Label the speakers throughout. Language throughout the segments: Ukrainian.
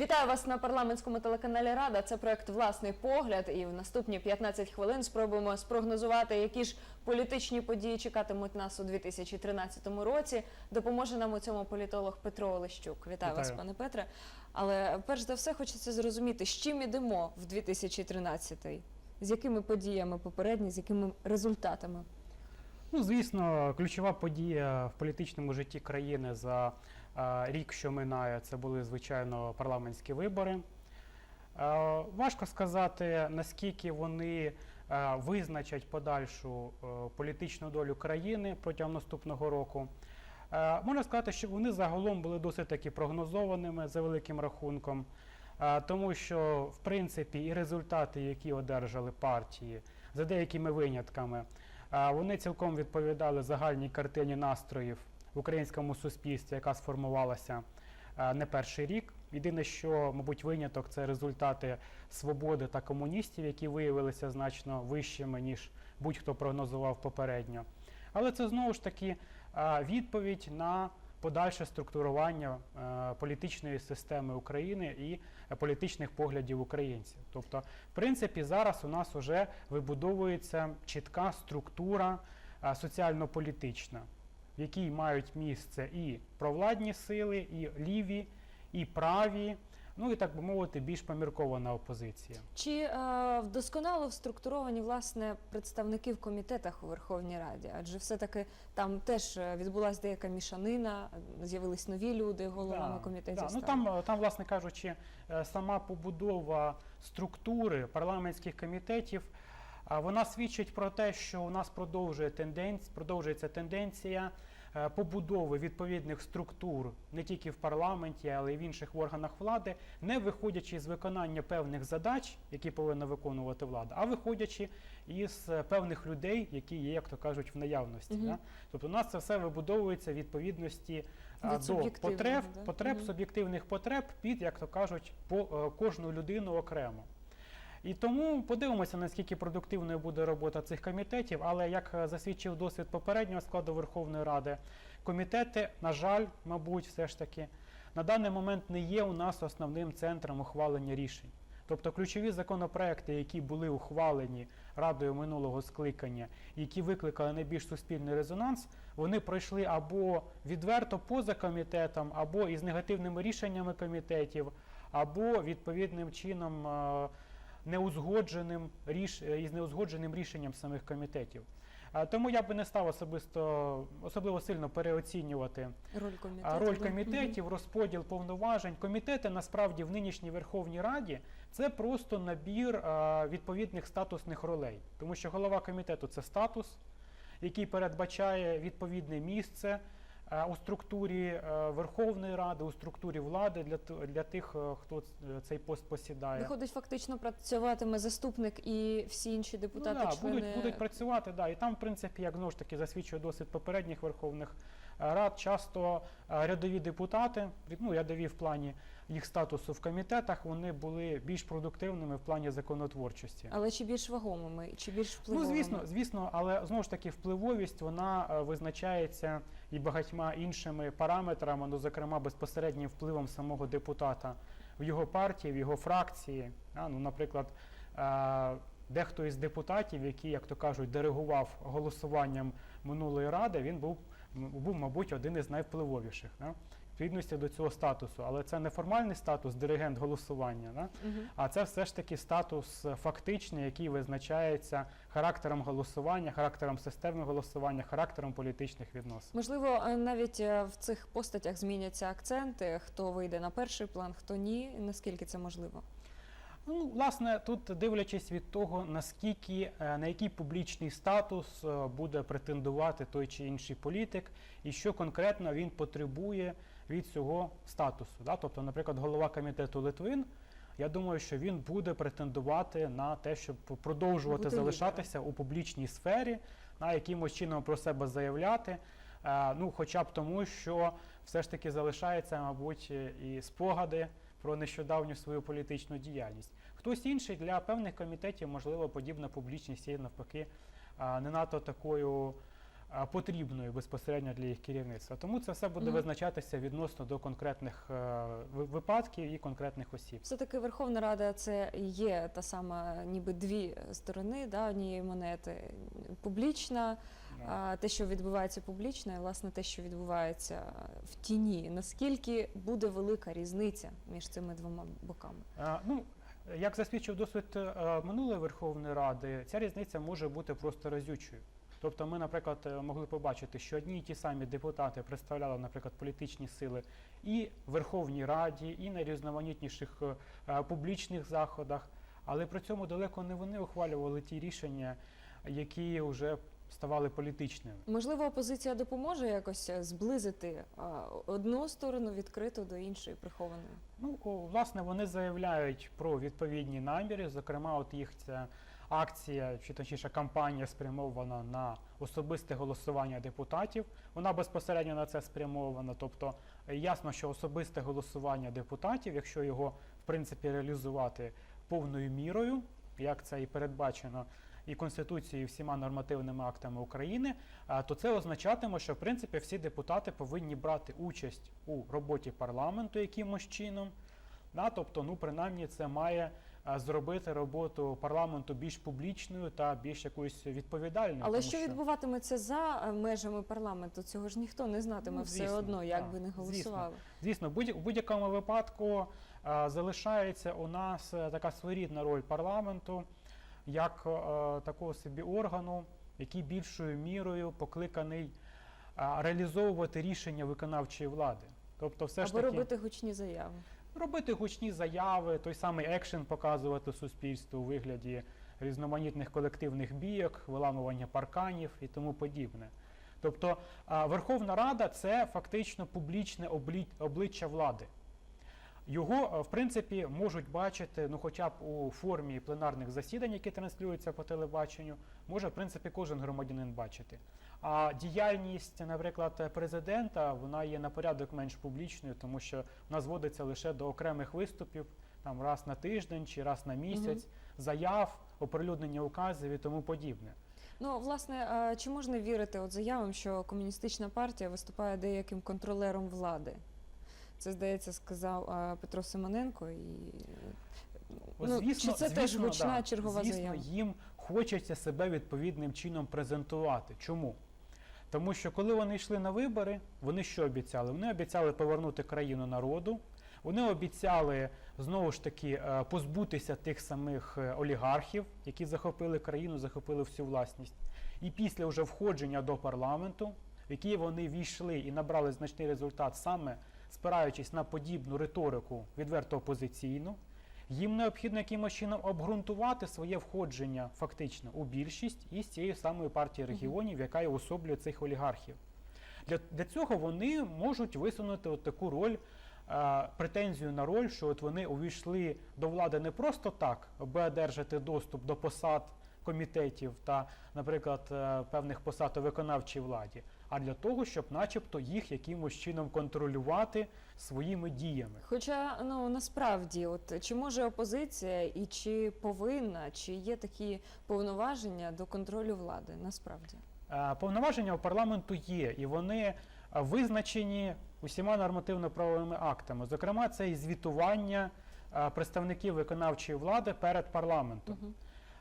Speaker 1: Вітаю вас на парламентському телеканалі Рада. Це проект Власний погляд. І в наступні 15 хвилин спробуємо спрогнозувати, які ж політичні події чекатимуть нас у 2013 році. Допоможе нам у цьому політолог Петро Олещук. Вітаю, вас, пане Петре. Але перш за все хочеться зрозуміти, з чим ідемо в 2013 з якими подіями попередні, з якими результатами.
Speaker 2: Ну, звісно, ключова подія в політичному житті країни за рік, що минає, це були звичайно парламентські вибори. Важко сказати, наскільки вони визначать подальшу політичну долю країни протягом наступного року. Можна сказати, що вони загалом були досить таки прогнозованими за великим рахунком, тому що, в принципі, і результати, які одержали партії, за деякими винятками, вони цілком відповідали загальній картині настроїв в українському суспільстві, яка сформувалася е, не перший рік. Єдине, що, мабуть, виняток це результати свободи та комуністів, які виявилися значно вищими, ніж будь-хто прогнозував попередньо. Але це знову ж таки е, відповідь на подальше структурування е, політичної системи України і політичних поглядів українців. Тобто, в принципі, зараз у нас вже вибудовується чітка структура соціально-політична, в якій мають місце і провладні сили, і ліві, і праві, ну і так би мовити, більш поміркована опозиція.
Speaker 1: Чи е, вдосконало структуровані власне представники в комітетах у Верховній Раді? Адже все-таки там теж е, відбулася деяка мішанина, з'явились нові люди головами
Speaker 2: Да,
Speaker 1: комітетів.
Speaker 2: да. Ну, там, е, там, власне кажучи, е, сама побудова структури парламентських комітетів, вона свідчить про те, що у нас продовжує тенденц, продовжується тенденція побудови відповідних структур не тільки в парламенті, але й в інших органах влади, не виходячи з виконання певних задач, які повинна виконувати влада, а виходячи із е, певних людей, які є, як то кажуть, в наявності.
Speaker 1: Мгм.
Speaker 2: Да? Тобто у нас це все вибудовується в відповідності а,
Speaker 1: Від
Speaker 2: до потреб,
Speaker 1: да?
Speaker 2: потреб
Speaker 1: Мгм.
Speaker 2: суб'єктивних потреб під, як то кажуть, по е, кожну людину окремо. І тому подивимося, наскільки продуктивною буде робота цих комітетів. Але як е, засвідчив досвід попереднього складу Верховної Ради, комітети, на жаль, мабуть, все ж таки на даний момент не є у нас основним центром ухвалення рішень. Тобто ключові законопроекти, які були ухвалені радою минулого скликання, які викликали найбільш суспільний резонанс, вони пройшли або відверто поза комітетом, або із негативними рішеннями комітетів, або відповідним чином е, неузгодженим ріш... е, із неузгодженим рішенням самих комітетів. Тому я би не став особисто особливо сильно переоцінювати
Speaker 1: роль комітетів.
Speaker 2: роль комітетів, розподіл повноважень. Комітети насправді в нинішній Верховній Раді це просто набір відповідних статусних ролей, тому що голова комітету це статус, який передбачає відповідне місце у структурі Верховної Ради, у структурі влади для, для тих, хто цей пост посідає.
Speaker 1: Виходить, фактично працюватиме заступник і всі інші депутати.
Speaker 2: Ну, да,
Speaker 1: члени...
Speaker 2: будуть, будуть працювати, да. І там, в принципі, як знову ж таки засвідчує досвід попередніх верховних е, рад, часто е, рядові депутати, ну, рядові в плані їх статусу в комітетах, вони були більш продуктивними в плані законотворчості.
Speaker 1: Але чи більш вагомими, чи більш
Speaker 2: Ну, звісно, звісно, але знову ж таки впливовість вона е, визначається і багатьма іншими параметрами, ну, зокрема безпосереднім впливом самого депутата в його партії, в його фракції. А, ну, наприклад, е, дехто із депутатів, який, як то кажуть, диригував голосуванням минулої ради, він був, був мабуть, один із найвпливовіших. Да? Відповідності до цього статусу, але це не формальний статус диригент голосування. Да?
Speaker 1: Мгм.
Speaker 2: А це все ж таки статус фактичний, який визначається характером голосування, характером системи голосування, характером політичних відносин.
Speaker 1: Можливо, е, навіть е, в цих постатях зміняться акценти, хто вийде на перший план, хто ні. Наскільки це можливо?
Speaker 2: Ну, власне, тут дивлячись від того, наскільки е, на який публічний статус е, буде претендувати той чи інший політик, і що конкретно він потребує від цього статусу. Да? Тобто, наприклад, голова комітету Литвин. Я думаю, що він буде претендувати на те, щоб продовжувати
Speaker 1: Бути
Speaker 2: залишатися у публічній сфері, на якимось чином про себе заявляти. Е, ну, хоча б тому, що все ж таки залишається, мабуть, і спогади про нещодавню свою політичну діяльність. Хтось інший для певних комітетів, можливо, подібна публічність є навпаки не надто такою потрібною безпосередньо для їх керівництва. Тому це все буде
Speaker 1: Мгм.
Speaker 2: визначатися відносно до конкретних е, ви- випадків і конкретних осіб.
Speaker 1: Все-таки Верховна Рада це є та сама, ніби дві сторони да, однієї монети. Публічна, а, те, що відбувається публічно, і власне те, що відбувається в тіні. Наскільки буде велика різниця між цими двома боками?
Speaker 2: Е, Ну, як засвідчив досвід е, минулої Верховної Ради, ця різниця може бути просто разючою. Тобто ми, наприклад, е, могли побачити, що одні і ті самі депутати представляли, наприклад, політичні сили і в Верховній Раді, і на різноманітніших е, е, публічних заходах, але при цьому далеко не вони ухвалювали ті рішення, які вже ставали політичними.
Speaker 1: Можливо, опозиція допоможе якось зблизити одну сторону відкриту до іншої прихованої.
Speaker 2: Ну, власне, вони заявляють про відповідні наміри. Зокрема, от їх ця акція, чи точніше кампанія спрямована на особисте голосування депутатів. Вона безпосередньо на це спрямована. Тобто е, ясно, що особисте голосування депутатів, якщо його в принципі реалізувати повною мірою, як це і передбачено і Конституцією, і всіма нормативними актами України, то це означатиме, що в принципі всі депутати повинні брати участь у роботі парламенту якимось чином. Да, тобто, ну принаймні, це має зробити роботу парламенту більш публічною та більш якоюсь відповідальною.
Speaker 1: Але
Speaker 2: тому
Speaker 1: що відбуватиметься за е, межами парламенту? Цього ж ніхто не знатиме
Speaker 2: Ну,
Speaker 1: все одно, як
Speaker 2: так,
Speaker 1: би не голосували.
Speaker 2: Звісно, в будь- у будь-якому випадку а, залишається у нас е, така своєрідна роль парламенту, як е, такого собі органу, який більшою мірою покликаний а, реалізовувати рішення виконавчої влади. Тобто, все ж таки
Speaker 1: робити гучні заяви.
Speaker 2: Робити гучні заяви, той самий екшен показувати суспільству у вигляді різноманітних колективних бійок, виламування парканів і тому подібне. Тобто Верховна Рада це фактично публічне обличчя влади. Його, в принципі, можуть бачити, ну, хоча б у формі пленарних засідань, які транслюються по телебаченню, може, в принципі, кожен громадянин бачити. А діяльність, наприклад, президента, вона є на порядок менш публічною, тому що вона зводиться лише до окремих виступів, там раз на тиждень чи раз на місяць, заяв, оприлюднення указів і тому подібне.
Speaker 1: Ну, власне, чи можна вірити от заявам, що комуністична партія виступає деяким контролером влади? Це, здається, сказав а, Петро Симоненко. І, ну, чи це теж гучна
Speaker 2: да.
Speaker 1: чергова
Speaker 2: звісно,
Speaker 1: заява?
Speaker 2: їм хочеться себе відповідним чином презентувати. Чому? Тому що коли вони йшли на вибори, вони що обіцяли? Вони обіцяли повернути країну народу. Вони обіцяли знову ж таки е, позбутися тих самих е, олігархів, які захопили країну, захопили всю власність. І після вже входження до парламенту, в який вони війшли і набрали значний результат, саме спираючись на подібну риторику відверто опозиційну, їм необхідно якимось чином обґрунтувати своє входження фактично у більшість із цією самою партією регіонів, яка і особлює цих олігархів. Для, для цього вони можуть висунути от таку роль, е, претензію на роль, що от вони увійшли до влади не просто так, аби одержати доступ до посад комітетів та, наприклад, е, певних посад у виконавчій владі, а для того, щоб, начебто, їх якимось чином контролювати своїми діями.
Speaker 1: Хоча ну насправді, от чи може опозиція і чи повинна, чи є такі повноваження до контролю влади? Насправді.
Speaker 2: Е, Повноваження у парламенту є, і вони е, визначені усіма нормативно-правовими актами. Зокрема, це і звітування е, представників виконавчої влади перед парламентом.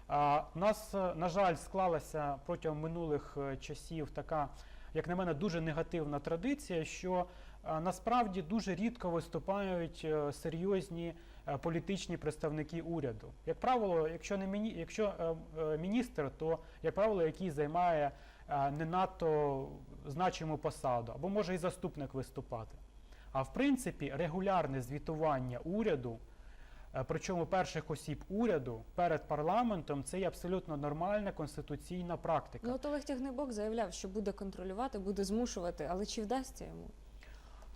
Speaker 2: А, У нас, на жаль, склалася протягом минулих часів така, як на мене, дуже негативна традиція, що е, насправді дуже рідко виступають е, серйозні е, політичні представники уряду. Як правило, якщо не міні, якщо міністр, то як правило, який займає не надто значиму посаду, або може і заступник виступати. А в принципі, регулярне звітування уряду. Е, Причому перших осіб уряду перед парламентом це є абсолютно нормальна конституційна практика.
Speaker 1: Ну от Олег Тягнебок заявляв, що буде контролювати, буде змушувати, але чи вдасться йому?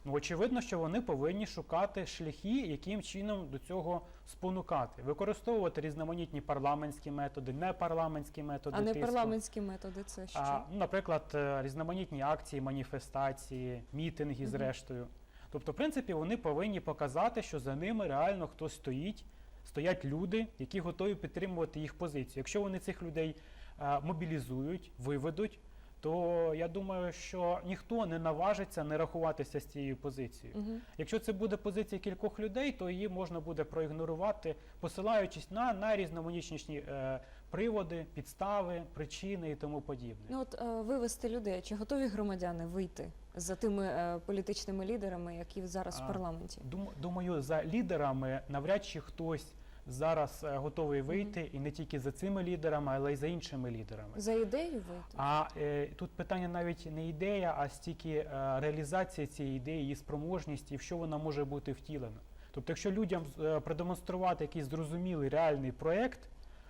Speaker 2: Ну, очевидно, що вони повинні шукати шляхи, яким чином до цього спонукати, використовувати різноманітні парламентські методи, непарламентські методи
Speaker 1: А не
Speaker 2: тиску.
Speaker 1: парламентські методи, це що?
Speaker 2: А, ну, наприклад, е, різноманітні акції, маніфестації, мітинги,
Speaker 1: Мгм.
Speaker 2: зрештою. Тобто, в принципі, вони повинні показати, що за ними реально хтось стоїть, стоять люди, які готові підтримувати їх позицію. Якщо вони цих людей е, мобілізують, виведуть, то я думаю, що ніхто не наважиться не рахуватися з цією позицією.
Speaker 1: Мгм.
Speaker 2: Якщо це буде позиція кількох людей, то її можна буде проігнорувати, посилаючись на найрізноманітніші е, приводи, підстави, причини і тому подібне.
Speaker 1: Ну от е, вивести людей, чи готові громадяни вийти за тими е, політичними лідерами, які зараз в парламенті?
Speaker 2: Дум- Думаю, за лідерами навряд чи хтось зараз е, готовий вийти, і не тільки за цими лідерами, але й за іншими лідерами.
Speaker 1: За ідею вийти?
Speaker 2: А е, тут питання навіть не ідея, а стільки е, реалізація цієї ідеї, її спроможність і в що вона може бути втілена. Тобто, якщо людям е, продемонструвати якийсь зрозумілий реальний проєкт,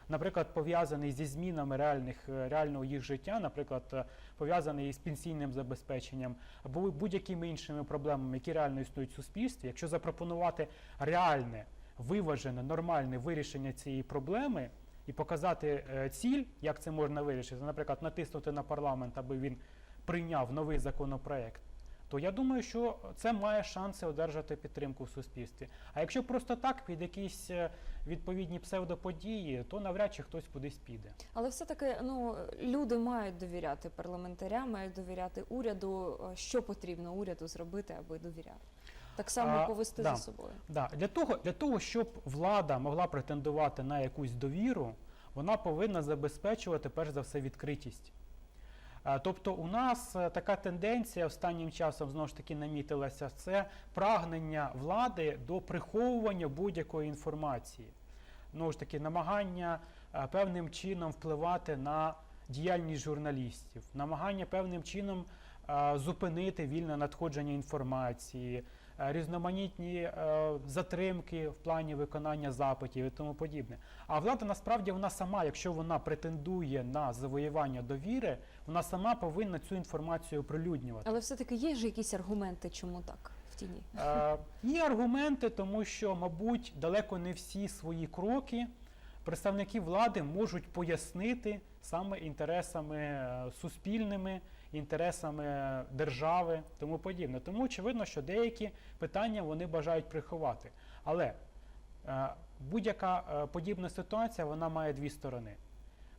Speaker 2: наприклад, пов'язаний зі змінами реальних, е, реального їх життя, наприклад, е, пов'язаний із пенсійним забезпеченням або будь-якими іншими проблемами, які реально існують в суспільстві, якщо запропонувати реальне, виважене, нормальне вирішення цієї проблеми і показати е, ціль, як це можна вирішити, наприклад, натиснути на парламент, аби він прийняв новий законопроект, то я думаю, що це має шанси одержати підтримку в суспільстві. А якщо просто так під якісь е, відповідні псевдоподії, то навряд чи хтось кудись піде.
Speaker 1: Але все-таки ну, люди мають довіряти парламентарям, мають довіряти уряду. Е, Що потрібно уряду зробити, аби довіряти? Так само
Speaker 2: А,
Speaker 1: повести
Speaker 2: да.
Speaker 1: за собою.
Speaker 2: Да, для того, для того, щоб влада могла претендувати на якусь довіру, вона повинна забезпечувати перш за все відкритість. Е, Тобто у нас е, така тенденція останнім часом знову ж таки намітилася, це прагнення влади до приховування будь-якої інформації. Знову ж таки, намагання е, певним чином впливати на діяльність журналістів, намагання певним чином зупинити вільне надходження інформації, різноманітні е, затримки в плані виконання запитів і тому подібне. А влада насправді вона сама, якщо вона претендує на завоювання довіри, вона сама повинна цю інформацію оприлюднювати.
Speaker 1: Але все-таки є ж якісь аргументи, чому так в тіні?
Speaker 2: Е, Є аргументи, тому що, мабуть, далеко не всі свої кроки представники влади можуть пояснити саме інтересами е, суспільними, інтересами держави, тому подібне. Тому очевидно, що деякі питання вони бажають приховати. Але е, будь-яка е, подібна ситуація вона має дві сторони.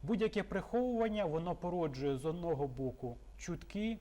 Speaker 2: Будь-яке приховування воно породжує з одного боку чутки,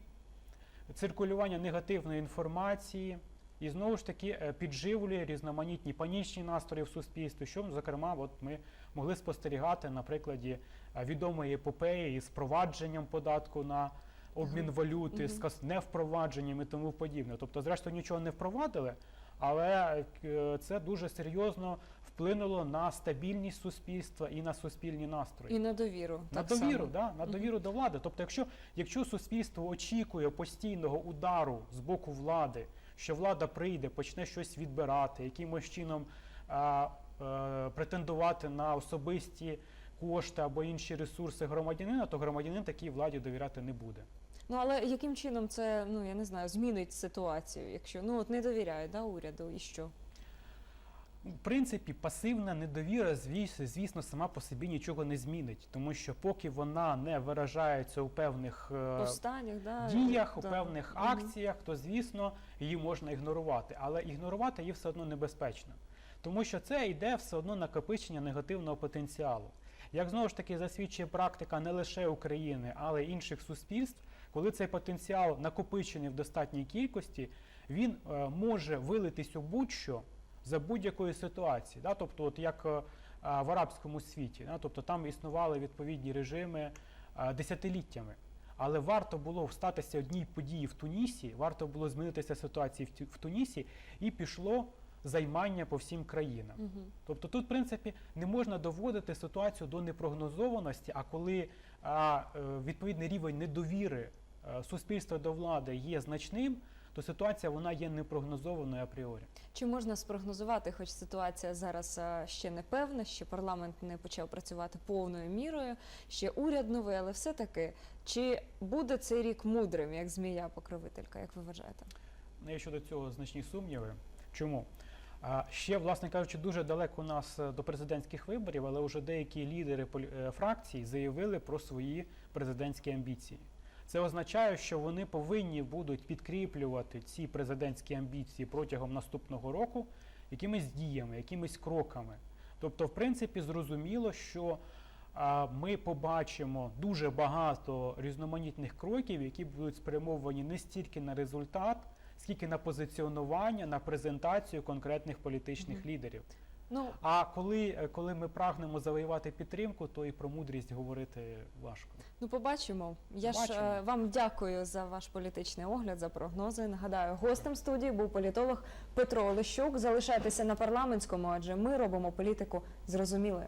Speaker 2: циркулювання негативної інформації і знову ж таки е, підживлює різноманітні панічні настрої в суспільстві, що, зокрема, от ми могли спостерігати на прикладі е, відомої епопеї з впровадженням податку на обмін валюти, з невпровадженням і тому подібне. Тобто, зрештою, нічого не впровадили, але е, це дуже серйозно вплинуло на стабільність суспільства і на суспільні настрої.
Speaker 1: І на довіру.
Speaker 2: На
Speaker 1: так
Speaker 2: довіру,
Speaker 1: само.
Speaker 2: да, на довіру до влади. Тобто, якщо, якщо суспільство очікує постійного удару з боку влади, що влада прийде, почне щось відбирати, якимось чином а, е, претендувати на особисті кошти або інші ресурси громадянина, то громадянин такій владі довіряти не буде.
Speaker 1: Ну але яким чином це, ну я не знаю, змінить ситуацію, якщо ну от не довіряють да, уряду, і що?
Speaker 2: В принципі, пасивна недовіра, звісно, сама по собі нічого не змінить, тому що поки вона не виражається у певних е,
Speaker 1: Повстаннях, да,
Speaker 2: діях, у
Speaker 1: да.
Speaker 2: певних
Speaker 1: Мгм.
Speaker 2: акціях, то звісно її можна ігнорувати, але ігнорувати її все одно небезпечно, тому що це йде все одно накопичення негативного потенціалу. Як знову ж таки засвідчує практика не лише України, але й інших суспільств, коли цей потенціал накопичений в достатній кількості, він е, може вилитись у будь-що за будь-якої ситуації. Да? Тобто, от як е, в арабському світі, да? тобто там існували відповідні режими е, десятиліттями. Але варто було статися одній події в Тунісі, варто було змінитися ситуації в Тунісі, і пішло займання по всім країнам.
Speaker 1: Мгм.
Speaker 2: Тобто тут, в принципі, не можна доводити ситуацію до непрогнозованості, а коли а, відповідний рівень недовіри суспільства до влади є значним, то ситуація вона є непрогнозованою апріорі.
Speaker 1: Чи можна спрогнозувати, хоч ситуація зараз ще не певна, ще парламент не почав працювати повною мірою, ще уряд новий, але все-таки чи буде цей рік мудрим, як змія покровителька, як ви вважаєте?
Speaker 2: Ну, Є щодо цього значні сумніви. Чому? Ще, власне кажучи, дуже далеко у нас е, до президентських виборів, але вже деякі лідери е, фракцій заявили про свої президентські амбіції. Це означає, що вони повинні будуть підкріплювати ці президентські амбіції протягом наступного року якимись діями, якимись кроками. Тобто, в принципі, зрозуміло, що ми побачимо дуже багато різноманітних кроків, які будуть спрямовані не стільки на результат, скільки на позиціонування, на презентацію конкретних політичних
Speaker 1: Мгм.
Speaker 2: лідерів.
Speaker 1: Ну
Speaker 2: А коли, коли ми прагнемо завоювати підтримку, то і про мудрість говорити важко.
Speaker 1: Ну, побачимо. Я ж
Speaker 2: Побачимо.
Speaker 1: е, вам дякую за ваш політичний огляд, за прогнози. Нагадаю, гостем студії був політолог Петро Олещук. Залишайтеся на парламентському, адже ми робимо політику зрозумілою.